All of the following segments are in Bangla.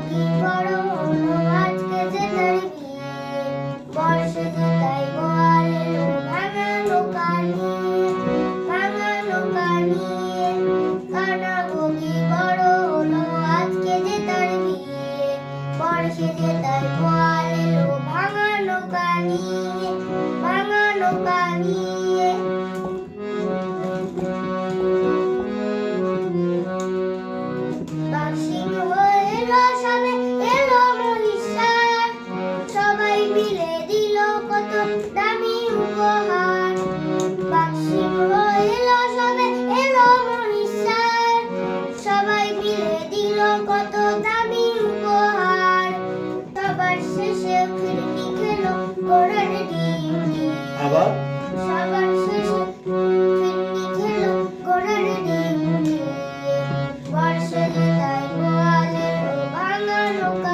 কি করো? আজকে যে তার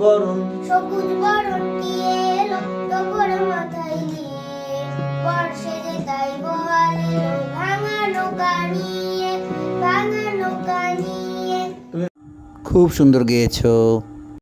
বরণ। সবুজ বরণ দিয়ে এলো তোর মাথায় দিয়ে। বর্ষে যে তাই বহাল ভাঙা নৌকা নিয়ে ভাঙা নৌকা নিয়ে। খুব সুন্দর গেয়েছো।